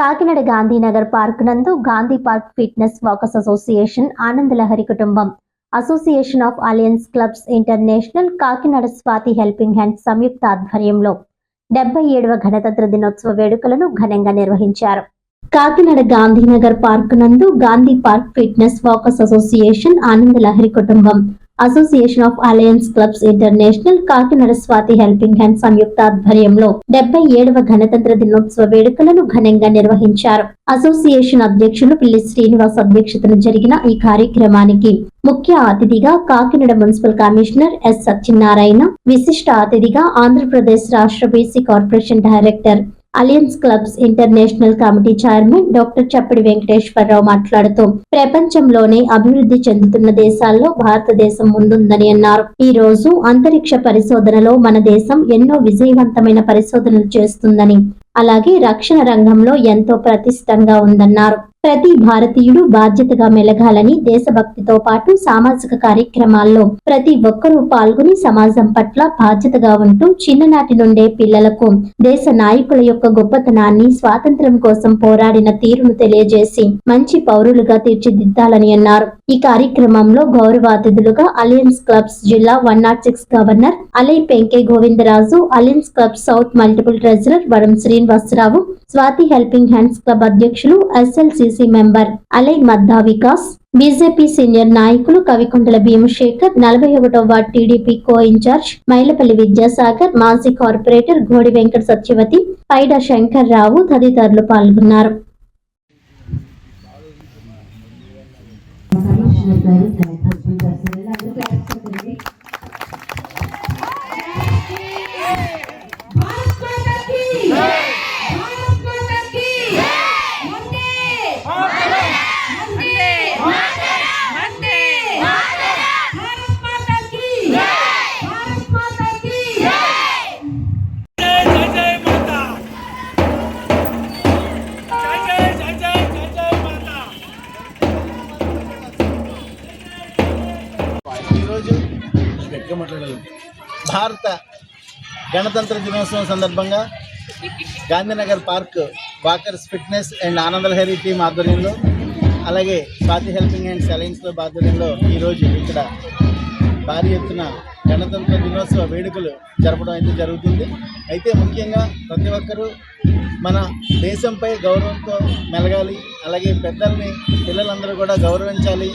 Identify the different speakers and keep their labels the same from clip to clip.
Speaker 1: Kakinada Gandhinagar park నందు Gandhi park fitness walkers association Anandalahari కుటుంబం. Association of Alliance Clubs International Kakinada Swathi helping hand సంయుక్త ఆధ్వర్యంలో డెబ్బై ఏడవ గణతంత్ర దినోత్సవ వేడుకలను ఘనంగా నిర్వహించారు. కాకినాడ గాంధీనగర్ పార్క్ నందు Gandhi park fitness walkers association Anandalahari కుటుంబం. Association of Alliance Clubs International Kakinada Swathi helping hand సంయుక్త ఆధ్వర్యంలో డెబ్బై ఏడవ గణతంత్ర దినోత్సవ వేడుకలను ఘనంగా నిర్వహించారు. అసోసియేషన్ అధ్యక్షులు పిల్లి శ్రీనివాస్ అధ్యక్షతన జరిగిన ఈ కార్యక్రమానికి ముఖ్య అతిథిగా Kakinada municipal commissioner S Satyanarayana విశిష్ట అతిథిగా ఆంధ్రప్రదేశ్ రాష్ట్ర BC corporation director Alliance Clubs International committee chairman doctor Chappadi Venkateswara Rao మాట్లాడుతూ ప్రపంచంలోనే అభివృద్ధి చెందుతున్న దేశాల్లో భారతదేశం ముందుందని అన్నారు. ఈ రోజు అంతరిక్ష పరిశోధనలో మన దేశం ఎన్నో విజయవంతమైన పరిశోధనలు చేస్తుందని. అలాగే రక్షణ రంగంలో ఎంతో ప్రతిష్టంగా ఉందన్నారు. ప్రతి భారతీయుడు బాధ్యతగా మెలగాలని దేశభక్తితో పాటు సామాజిక కార్యక్రమాల్లో ప్రతి ఒక్కరూ పాల్గొని సమాజం పట్ల బాధ్యతగా ఉంటూ చిన్ననాటి నుండే పిల్లలకు దేశ నాయకుల యొక్క గొప్పతనాన్ని స్వాతంత్ర్యం కోసం పోరాడిన తీరును తెలియజేసి మంచి పౌరులుగా తీర్చిదిద్దాలని అన్నారు. ఈ కార్యక్రమంలో గౌరవ అతిథులుగా అలయన్స్ క్లబ్స్ జిల్లా one nought six governor ally Penke Govindaraju Alliance Club South multiple treasurer వరం Shri Srinivasarao Swathi helping hands club అధ్యక్షులు SLCC member ally Madda Vikas BJP senior నాయకులు కవికొండల భీమశేఖర్ నలభై ఒకటో ward TDP co in-charge Mailapalli Vidyasagar మాజీ corporator Godi Venkata Satyavathi Paida Shankar Rao తదితరులు పాల్గొన్నారు.
Speaker 2: ఈరోజు గట్టిగా మాట్లాడాలి భారత గణతంత్ర దినోత్సవం సందర్భంగా Gandhinagar park walkers fitness and Anandalahari team ఆధ్వర్యంలో అలాగే స్వాతి హెల్పింగ్ అండ్ సెలైన్స్లో క్లబ్ ఆధ్వర్యంలో ఈరోజు ఇక్కడ భారీ ఎత్తున గణతంత్ర దినోత్సవ వేడుకలు జరపడం అయితే జరుగుతుంది. అయితే ముఖ్యంగా ప్రతి ఒక్కరూ మన దేశంపై గౌరవంతో మెలగాలి అలాగే పెద్దల్ని పిల్లలందరూ కూడా గౌరవించాలి.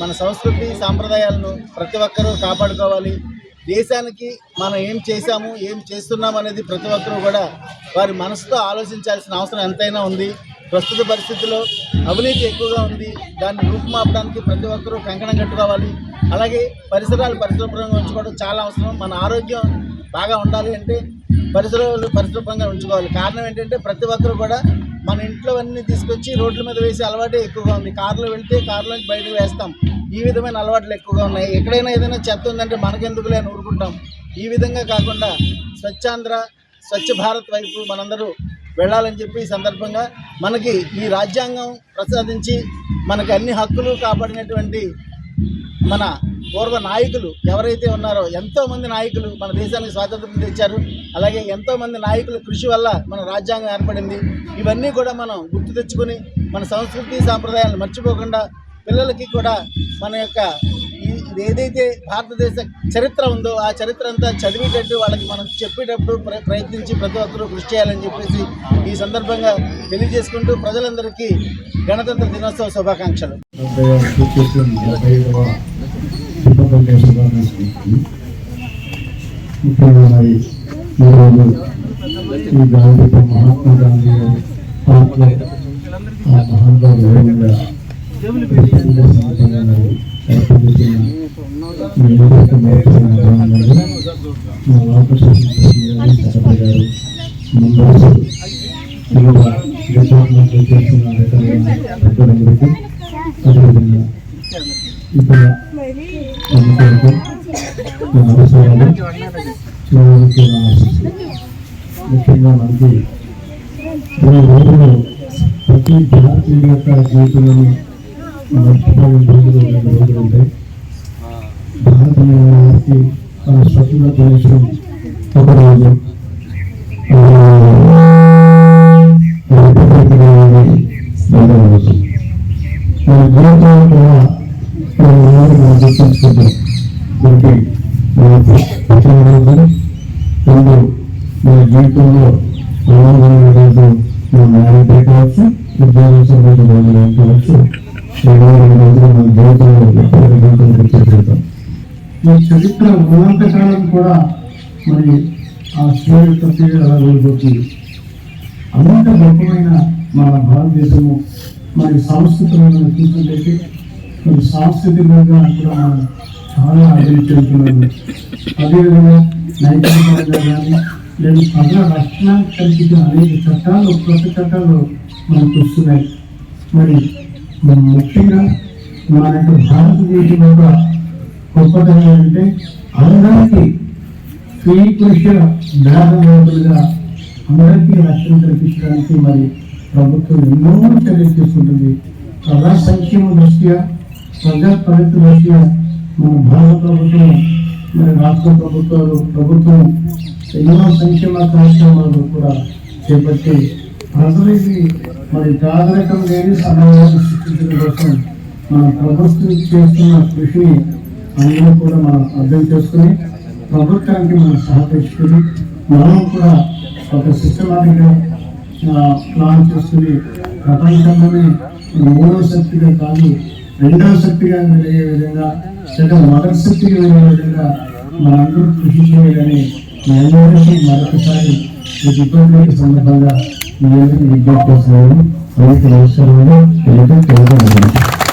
Speaker 2: మన సంస్కృతి సాంప్రదాయాలను ప్రతి ఒక్కరూ కాపాడుకోవాలి. దేశానికి మనం ఏం చేశాము ఏం చేస్తున్నాం అనేది ప్రతి ఒక్కరూ కూడా వారి మనసుతో ఆలోచించాల్సిన అవసరం ఎంతైనా ఉంది. ప్రస్తుత పరిస్థితుల్లో అవినీతి ఎక్కువగా ఉంది. దాన్ని రూపుమాపడానికి ప్రతి ఒక్కరూ కంకణం కట్టుకోవాలి. అలాగే పరిసరాలు పరిశుభ్రంగా ఉంచుకోవడం చాలా అవసరం. మన ఆరోగ్యం బాగా ఉండాలి అంటే పరిసరాలు పరిశుభ్రంగా ఉంచుకోవాలి. కారణం ఏంటంటే ప్రతి ఒక్కరు కూడా మన ఇంట్లో అన్నీ తీసుకొచ్చి రోడ్ల మీద వేసే అలవాటే ఎక్కువగా ఉంది. కార్లో వెళ్తే కారులోంచి బయటకు వేస్తాం. ఈ విధమైన అలవాట్లు ఎక్కువగా ఉన్నాయి. ఎక్కడైనా ఏదైనా చెత్త ఉందంటే మనకెందుకులే అని ఊరుకుంటాం. ఈ విధంగా కాకుండా స్వచ్ఛాంధ్ర స్వచ్ఛ భారత్ వైపు మనందరూ వెళ్ళాలని చెప్పి ఈ సందర్భంగా మనకి ఈ రాజ్యాంగం ప్రసాదించి మనకి అన్ని హక్కులు కాపాడినటువంటి మన పూర్వ నాయకులు ఎవరైతే ఉన్నారో ఎంతోమంది నాయకులు మన దేశానికి స్వాతంత్రం తెచ్చారు. అలాగే ఎంతోమంది నాయకుల కృషి వల్ల మన రాజ్యాంగం ఏర్పడింది. ఇవన్నీ కూడా మనం గుర్తు తెచ్చుకొని మన సంస్కృతి సాంప్రదాయాలను మర్చిపోకుండా పిల్లలకి కూడా మన యొక్క ఏదైతే భారతదేశ చరిత్ర ఉందో ఆ చరిత్ర అంతా చదివేటట్టు వాళ్ళకి మనం చెప్పేటప్పుడు ప్ర- ప్రయత్నించి ప్రతి ఒక్కరూ కృషి చేయాలని చెప్పేసి ఈ సందర్భంగా తెలియజేసుకుంటూ ప్రజలందరికీ గణతంత్ర దినోత్సవ శుభాకాంక్షలు.
Speaker 3: ముఖ్యంగా మరి ఈరోజు ఈ గాంధీ మహాత్మా గాంధీ గారి పార్క్లో ఆ మహానుభావులు మా లోకల్ సెక్రటరీ గారు, మెంబర్స్ చేస్తున్న అదేవిధంగా ముఖ్యంగా మనకి ఈ రోజులు ప్రతి భారతీయుల యొక్క జీవితంలోని మర్చిపోయిన రోజులు రెండు రోజులు ఉంటాయి స్వతంత్ర దేశం ఒక రోజు మన జీవితంలో మన మ్యారేజ్ కావచ్చు ఉద్యోగం కావచ్చు రెండు రోజులు మన జీవితంలో జీవితం ఈ చరిత్ర ఉన్నంతకాలం కూడా మరి ఆ స్టోరీ ప్రక్రియ అలా వెళ్ళిపోతుంది అంత గొప్పమైన మన భారతదేశము మరి సాంస్కృతికంగా చూసినట్లయితే మరి సాంస్కృతికంగా కూడా మనం చాలా అభివృద్ధి చెందుతున్నాము. అదేవిధంగా నైతికంగా కానీ లేదు ప్రజల రక్షణానికి కల్పించిన అనేక చట్టాలు కొత్త చట్టాలు మనకు వస్తున్నాయి. మరి ముఖ్యంగా మన యొక్క భారతదేశం యొక్క గొప్పతనం ఏంటంటే అందరికీ స్త్రీ పురుష భేదభేదులుగా అందరికీ రక్షణ కల్పించడానికి మరి ప్రభుత్వం ఎన్నో చర్యలు తీసుకుంటుంది. ప్రజా సంక్షేమ దృష్ట్యా ప్రజా ప్రగతి దృష్ట్యా మన భారత ప్రభుత్వం మరి రాష్ట్ర ప్రభుత్వాలు ప్రభుత్వం ఎన్నో సంక్షేమ కార్యక్రమాలు కూడా చేపట్టి ప్రజలకి మరి పేదరికం లేని సమాజాన్ని సృష్టించడం కోసం మన ప్రభుత్వం చేస్తున్న కృషిని అందరూ కూడా మనం అర్థం చేసుకుని ప్రభుత్వానికి మనం సహకరించుకుని మనం కూడా ఒక సిస్టమాటిక్గా ప్లాన్ చేసుకుని ప్రపంచంలోనే మూడో శక్తిగా కాదు రెండవ శక్తిగా నిలిగే విధంగా లేదా మొదటి శక్తిగా వెళ్ళే విధంగా మనందరూ కృషి చేయాలని మీ అందరికీ మరొకసారి ఈ రిపబ్లిక్ సందర్భంగా మీ అందరికీ విజ్ఞప్తి చేస్తున్నాను. రైతు నమస్కారాలు తెలుగు తెలుగు